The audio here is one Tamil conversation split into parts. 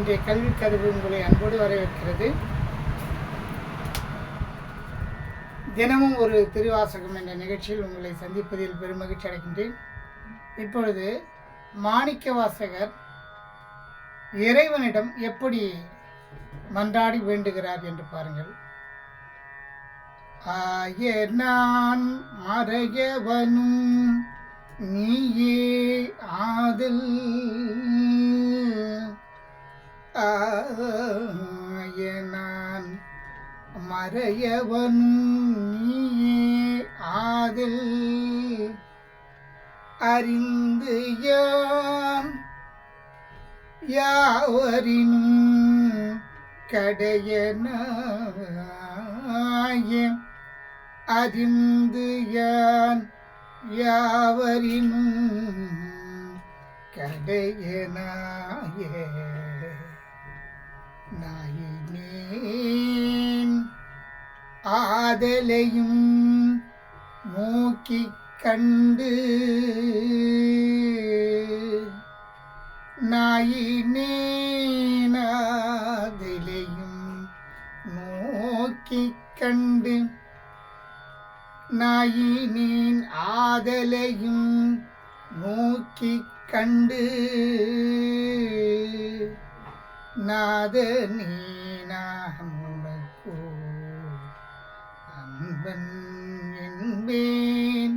இன்றைய கல்வி கதவு உங்களை அன்போடு வரவேற்கிறது. தினமும் ஒரு திருவாசகம் என்ற நிகழ்ச்சியில் உங்களை சந்திப்பதில் பெருமகிழ்ச்சி அடைகின்றேன். இப்பொழுது மாணிக்க வாசகர் இறைவனிடம் எப்படி மன்றாடி வேண்டுகிறார் என்று பாருங்கள். ஆய நான் மறையவனும் நீயே ஆதல். நான் மறையவன் ஆதில். அறிந்து யான் யாவரினும் கடையனாய. அறிந்து யான் யாவரினும் கடையனாயே. ஆதலையும் மூக்கிக் கண்டு நாயினேனாதிலையும் நோக்கிக் கண்டு நாயினேன் ஆதலையும் நோக்கிக் கண்டு நாதனே நான் அன்பன் என்பேன்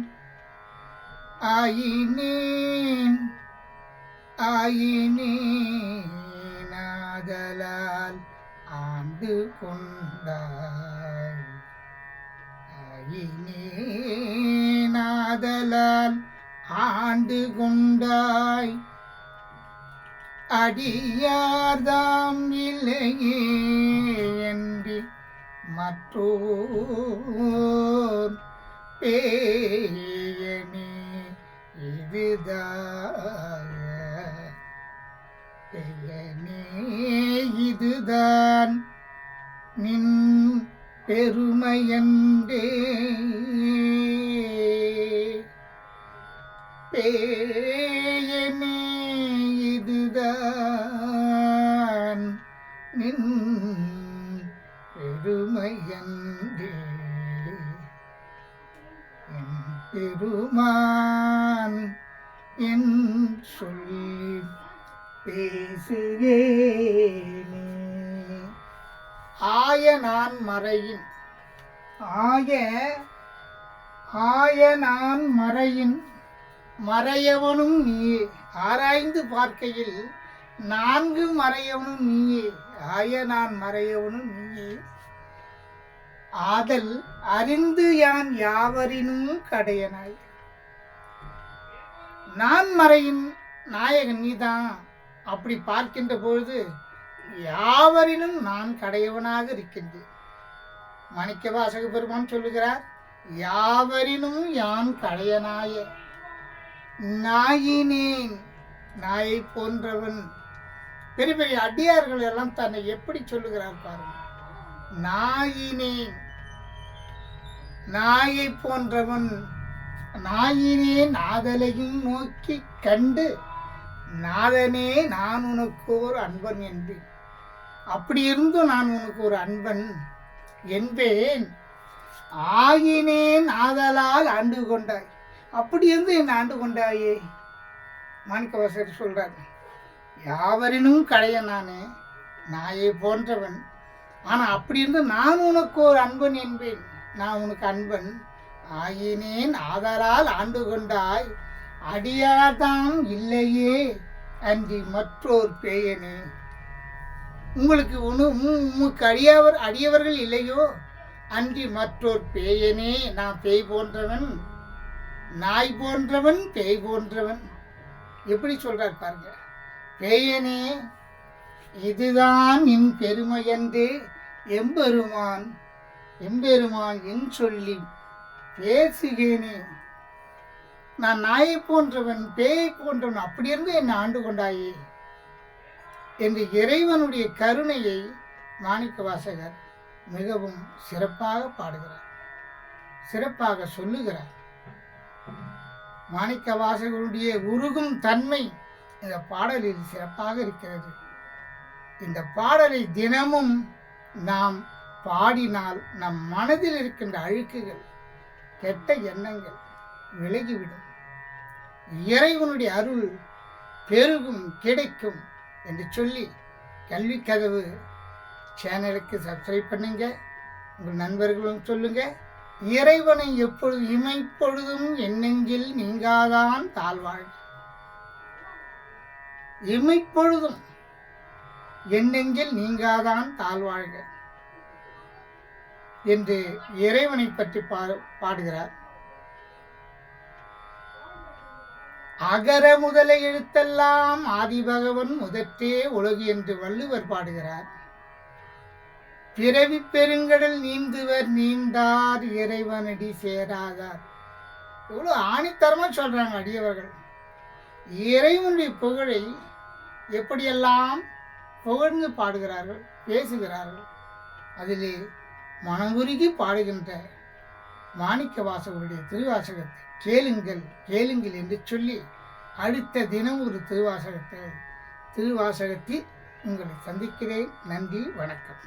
ஆயினேன் ஆயினேனாதலால் ஆண்டு கொண்டாள் ஆயினேனாதலால் ஆண்டு கொண்டாய். அடியார்தாம் இல்லையே என்று மற்றோர் பேயனே இதுதான் இதுதான் நின் பெருமையன்றே. பேயனே இதுதான் நின் பெருமையன்றே என் பெருமான் என் சொல்லி பேசுகேனே. ஆய நான் மறையின் ஆய ஆய நான் மறையின் மறையவனும் நீயே. ஆராய்ந்து பார்க்கையில் நான்கு மறையவனும் நீயே. ஆய நான் மறையவனும் நீயே. ஆதல் அறிந்து யான் யாவரினும் கடையனாய். நான் மறையின் நாயகன் நீதான். அப்படி பார்க்கின்ற பொழுது யாவரினும் நான் கடையவனாக இருக்கின்றேன். மாணிக்க வாசக பெருமான் சொல்லுகிறார் யாவரினும் யான் கடையனாயே. நாயினேன். நாயை போன்றவன். பெரிய பெரிய அடியார்கள் எல்லாம் தன்னை எப்படி சொல்லுகிறார் பாருங்க. நாயினேன். நாயை போன்றவன். நாயினே நாதலையும் நோக்கி கண்டு நாதனே நான் உனக்கு ஒரு அன்பன் என்பேன். அப்படி இருந்தும் நான் உனக்கு ஒரு அன்பன் என்பேன். ஆயினேன் ஆதலால் ஆண்டு கொண்டாய் அப்படி இருந்து என்னை ஆண்டு கொண்டாயே. மாணிக்கவாசர் சொல்கிறார் யாவரினும் கடைய நானே நாயை போன்றவன். ஆனால் அப்படி இருந்து நான் உனக்கு ஒரு அன்பன் என்பேன். நான் உனக்கு அன்பன். ஆயினேன் ஆதலால் ஆண்டு கொண்டாய். அடியாதாம் இல்லையே அன்றி மற்றோர் பேயனே. உங்களுக்கு உணு உம் உமக்கு அடியவர் அடியவர்கள் இல்லையோ? அன்றி மற்றோர் பேயனே. நான் பேய் போன்றவன். நாய் போன்றவன் பேய் போன்றவன். எப்படி சொல்றார் பாருங்க. பேயனே இதுதான் என் பெருமையன்று எம்பெருமான் எம்பெருமான் என் சொல்லி பேசுகிறேனே. நான் நாயை போன்றவன் பேயை போன்றவன் அப்படியிருந்து என்னை ஆண்டு கொண்டாயே என்று இறைவனுடைய கருணையை மாணிக்க வாசகர் மிகவும் சிறப்பாக பாடுகிறார். சிறப்பாக சொல்லுகிறார். மாணிக்க வாசகருடைய உருகும் தன்மை இந்த பாடலில் சிறப்பாக இருக்கிறது. இந்த பாடலை தினமும் நாம் பாடினால் நம் மனதில் இருக்கின்ற அழுக்குகள் கெட்ட எண்ணங்கள் விலகிவிடும். இறைவனுடைய அருள் பெருகும் கிடைக்கும் என்று சொல்லி கல்வி கதவு சேனலுக்கு சப்ஸ்கிரைப் பண்ணுங்க. உங்கள் நண்பர்களும் சொல்லுங்கள் இறைவனை எப்பொழுது இமைப்பொழுதும் என்னெஞ்சில் நீங்காதான் தாழ்வாழ். இமைப்பொழுதும் என்னெஞ்சில் நீங்காதான் தாழ்வாழ்க என்று இறைவனை பற்றி பாடுகிறார். அகர முதல எழுத்தெல்லாம் ஆதிபகவன் முதற்றே உலகு என்று வள்ளுவர் பாடுகிறார். பிறவி பெருங்கடல் நீந்துவர் நீந்தார் இறைவனடி சேராதார். இவ்வளோ ஆணித்தரமாக சொல்கிறாங்க அடியவர்கள். இறைவனுடைய புகழை எப்படியெல்லாம் புகழ்ந்து பாடுகிறார்கள் பேசுகிறார்கள் அதிலே மனங்குருகி பாடுகின்ற மாணிக்க வாசகருடைய திருவாசகத்தை கேளுங்கள் கேளுங்கள் என்று சொல்லி அடுத்த தினம் ஒரு திருவாசகத்தை திருவாசகத்தில் உங்களை சந்திக்கிறேன். நன்றி வணக்கம்.